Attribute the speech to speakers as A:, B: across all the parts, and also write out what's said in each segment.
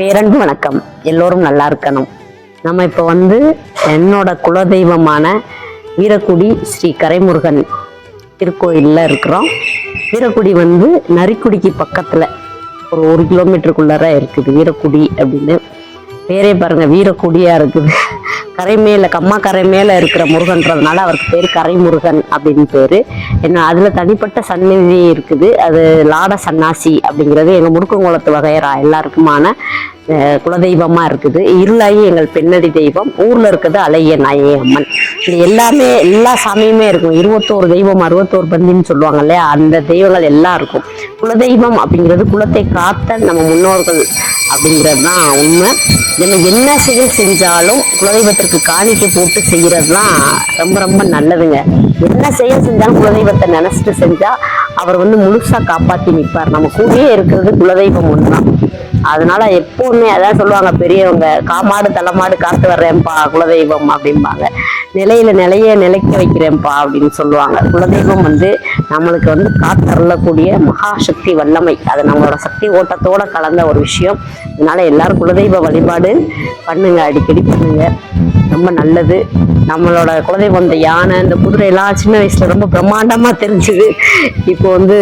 A: பேரன்பு வணக்கம். எல்லோரும் நல்லா இருக்கணும். நம்ம இப்போ வந்து என்னோட குலதெய்வமான வீரக்குடி ஸ்ரீ கரைமுருகன் திருக்கோயிலில் இருக்கிறோம். வீரக்குடி வந்து நரிக்குடிக்கு பக்கத்தில் ஒரு ஒரு கிலோமீட்டருக்குள்ளார இருக்குது வீரக்குடி அப்படின்னு. பேரே பாருங்கள் வீரக்குடியாக இருக்குது. கரை மேல கம்மா கரை மேலே இருக்கிற முருகன்றதுனால அவருக்கு பேர் கரைமுருகன் அப்படின்னு பேர். என்ன அதில் தனிப்பட்ட சந்நிதி இருக்குது. அது லாட சன்னாசி அப்படிங்கிறது எங்கள் முடுக்கங்குளத்து வகையரா எல்லாருக்குமான குலதெய்வமாக இருக்குது. இருளாயி எங்கள் பெண்ணடி தெய்வம். ஊரில் இருக்கிறது அலைய நாயே அம்மன் இது எல்லாமே எல்லா சாமியுமே இருக்கும். இருபத்தோரு தெய்வம் அறுபத்தோரு பந்தின்னு சொல்லுவாங்க இல்லையா அந்த தெய்வங்கள் எல்லாம் இருக்கும் குலதெய்வம் அப்படிங்கிறது குலத்தை காத்த நம்ம முன்னோர்கள் அப்படிங்கிறது தான் உண்மை. நம்ம என்ன செயல் செஞ்சாலும் குலதெய்வத்திற்கு காணிக்கை போட்டு செய்கிறது தான் ரொம்ப ரொம்ப நல்லதுங்க. என்ன செயல் செஞ்சாலும் குலதெய்வத்தை நினச்சிட்டு செஞ்சால் அவர் வந்து முழுசாக காப்பாற்றி நிற்பார் நம்ம கூடயே இருக்கிறது குலதெய்வம் ஒன்று தான் அதனால எப்போவுமே அதான் சொல்லுவாங்க பெரியவங்க காமாடு தலைமாடு காத்து வர்றேன்ப்பா குலதெய்வம் அப்படிம்பாங்க. நிலையில நிலைய நிலைக்க வைக்கிறேன்ப்பா அப்படின்னு சொல்லுவாங்க. குலதெய்வம் வந்து நம்மளுக்கு வந்து காத்தருளக்கூடிய மகாசக்தி வல்லமை. அது நம்மளோட சக்தி ஓட்டத்தோட கலந்த ஒரு விஷயம். அதனால எல்லாரும் குலதெய்வ வழிபாடு பண்ணுங்க அடிக்கடி பண்ணுங்க. ரொம்ப நல்லது. நம்மளோட குலதெய்வம் இந்த யானை இந்த குதிரை எல்லாம் சின்ன வயசுல ரொம்ப பிரம்மாண்டமா தெரிஞ்சுது. இப்போ வந்து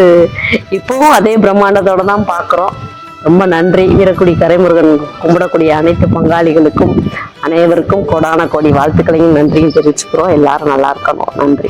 A: இப்பவும் அதே பிரம்மாண்டத்தோட தான் பார்க்குறோம் ரொம்ப நன்றி. வீரக்குடி கரைமுருகன் கும்பிடக்கூடிய அனைத்து பங்காளிகளுக்கும் அனைவருக்கும் கோடான கோடி வாழ்த்துக்களையும் நன்றியும் தெரிவிச்சுக்கிறோம். எல்லாரும் நல்லா இருக்கணும். நன்றி.